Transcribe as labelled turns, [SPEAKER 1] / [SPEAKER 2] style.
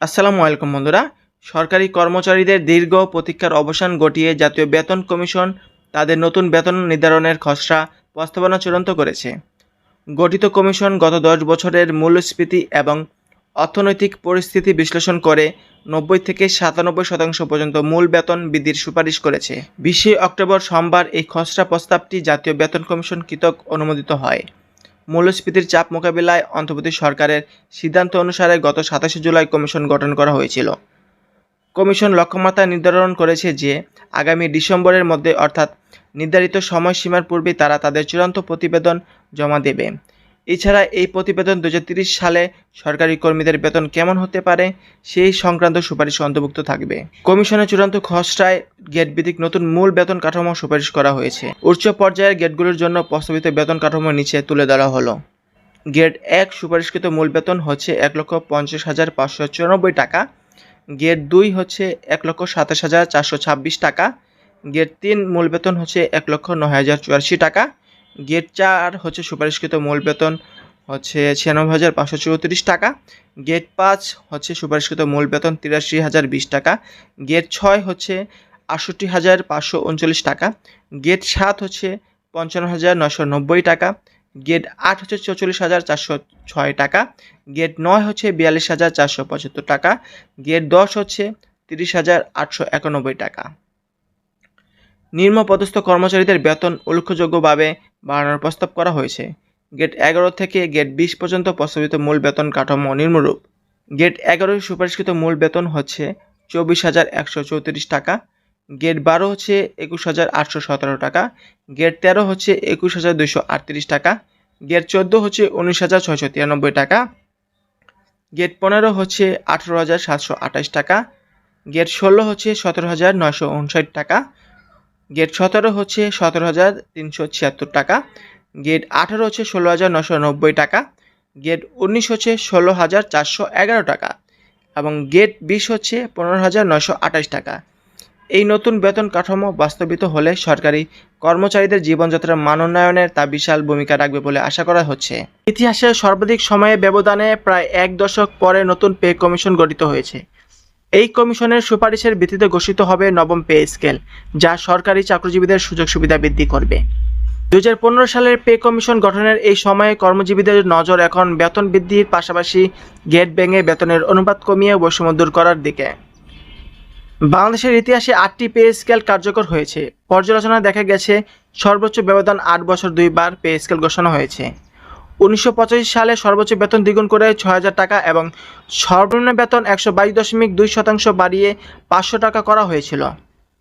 [SPEAKER 1] আসসালামু আলাইকুম বন্ধুরা। সরকারি কর্মচারীদের দীর্ঘ প্রতীক্ষার অবসান ঘটিয়ে জাতীয় বেতন কমিশন তাদের নতুন বেতন নির্ধারণের খসড়া প্রস্তাবনা চূড়ান্ত করেছে। গঠিত কমিশন গত দশ বছরের মূল্যস্ফীতি এবং অর্থনৈতিক পরিস্থিতি বিশ্লেষণ করে নব্বই থেকে সাতানব্বই শতাংশ পর্যন্ত মূল বেতন বৃদ্ধির সুপারিশ করেছে। বিশে অক্টোবর সোমবার এই খসড়া প্রস্তাবটি জাতীয় বেতন কমিশন কৃতক অনুমোদিত হয়। মূল্যস্ফীতির চাপ মোকাবিলায় অন্তর্বর্তী সরকারের সিদ্ধান্ত অনুসারে গত সাতাশে জুলাই কমিশন গঠন করা হয়েছিল। কমিশন লক্ষ্যমাত্রা নির্ধারণ করেছে যে, আগামী ডিসেম্বরের মধ্যে অর্থাৎ নির্ধারিত সময়সীমার পূর্বে তারা তাদের চূড়ান্ত প্রতিবেদন জমা দেবে। এছাড়া এই প্রতিবেদন দু সালে সরকারি কর্মীদের বেতন কেমন হতে পারে, সেই সংক্রান্ত সুপারিশ অন্তর্ভুক্ত থাকবে। কমিশনের চূড়ান্ত খসড়ায় গেট ভিত্তিক নতুন মূল বেতন কাঠামো সুপারিশ করা হয়েছে। উচ্চ পর্যায়ের গেটগুলোর জন্য প্রস্তাবিত বেতন কাঠামো নিচে তুলে ধরা হলো। গেট এক সুপারিশকৃত মূল বেতন হচ্ছে এক লক্ষ পঞ্চাশ হাজার পাঁচশো চুরানব্বই টাকা। গেট দুই হচ্ছে এক লক্ষ সাতাশ হাজার চারশো ছাব্বিশ টাকা। গেট তিন মূল বেতন হচ্ছে এক লক্ষ নয় হাজার চুরাশি টাকা। গেট চার হচ্ছে সুপারিশকৃত মূল বেতন হচ্ছে ছিয়ানব্বই হাজার পাঁচশো চৌত্রিশ টাকা। গেট পাঁচ হচ্ছে সুপারিশকৃত মূল বেতন তিরাশি হাজার বিশ টাকা। গেট ছয় হচ্ছে আটষট্টি হাজার পাঁচশো উনচল্লিশ টাকা। গেট সাত হচ্ছে পঞ্চান্ন হাজার নশো নব্বই টাকা। গেট আট হচ্ছে চৌচল্লিশ হাজার চারশো ছয় টাকা। গেট নয় হচ্ছে বিয়াল্লিশ হাজার চারশো পঁচাত্তর টাকা। গেট দশ হচ্ছে তিরিশ হাজার আটশো একানব্বই টাকা। নিম্নপদস্থ কর্মচারীদের বেতন উল্লেখযোগ্যভাবে বাড়ানোর প্রস্তাব করা হয়েছে। গেট এগারো থেকে গেট বিশ পর্যন্ত প্রস্তাবিত মূল বেতন কাঠামো নিম্নরূপ। গেট এগারোর সুপারিশকৃত মূল বেতন হচ্ছে চব্বিশ হাজার একশো চৌত্রিশ টাকা। গেট বারো হচ্ছে একুশ হাজার আটশো সতেরো টাকা। গেট তেরো হচ্ছে একুশ হাজার দুশো আটত্রিশ টাকা। গেট চোদ্দ হচ্ছে উনিশ হাজার ছয়শো তিরানব্বই টাকা। গেট পনেরো হচ্ছে আঠেরো হাজার সাতশো আঠাশ টাকা। গেট ষোলো হচ্ছে সতেরো হাজার নয়শো উনষাট টাকা। গেট সতেরো হচ্ছে সতেরো হাজার তিনশো ছিয়াত্তর টাকা। গেট আঠেরো হচ্ছে ষোলো হাজার নশো নব্বই টাকা। গেট উনিশ হচ্ছে ষোলো হাজার চারশো এগারো টাকা। এবং গেট বিশ হচ্ছে পনেরো হাজার নশো আঠাশ টাকা। এই নতুন বেতন কাঠামো বাস্তবিত হলে সরকারি কর্মচারীদের জীবনযাত্রার মান উন্নয়নের তা বিশাল ভূমিকা রাখবে বলে আশা করা হচ্ছে। ইতিহাসের সর্বাধিক সময়ে ব্যবধানে প্রায় এক দশক পরে নতুন পে কমিশন গঠিত হয়েছে। এই কমিশনের সুপারিশের ভিত্তিতে ঘোষিত হবে নবম পে স্কেল, যা সরকারি চাকরিজীবীদের সুযোগ সুবিধা বৃদ্ধি করবে। দুই হাজার পনেরো সালের পে কমিশন গঠনের এই সময়ে কর্মজীবীদের নজর এখন বেতন বৃদ্ধির পাশাপাশি গেট ব্যাঙে বেতনের অনুপাত কমিয়ে বৈষম্য দূর করার দিকে। বাংলাদেশের ইতিহাসে আটটি পে স্কেল কার্যকর হয়েছে। পর্যালোচনায় দেখা গেছে, সর্বোচ্চ ব্যবধান আট বছর দুইবার পে স্কেল ঘোষণা হয়েছে। উনিশশো সালে সর্বোচ্চ বেতন দ্বিগুণ করে ছয় হাজার টাকা এবং সর্বনিম্ন বেতন একশো বাইশ দশমিক দুই শতাংশ বাড়িয়ে পাঁচশো টাকা করা হয়েছিল।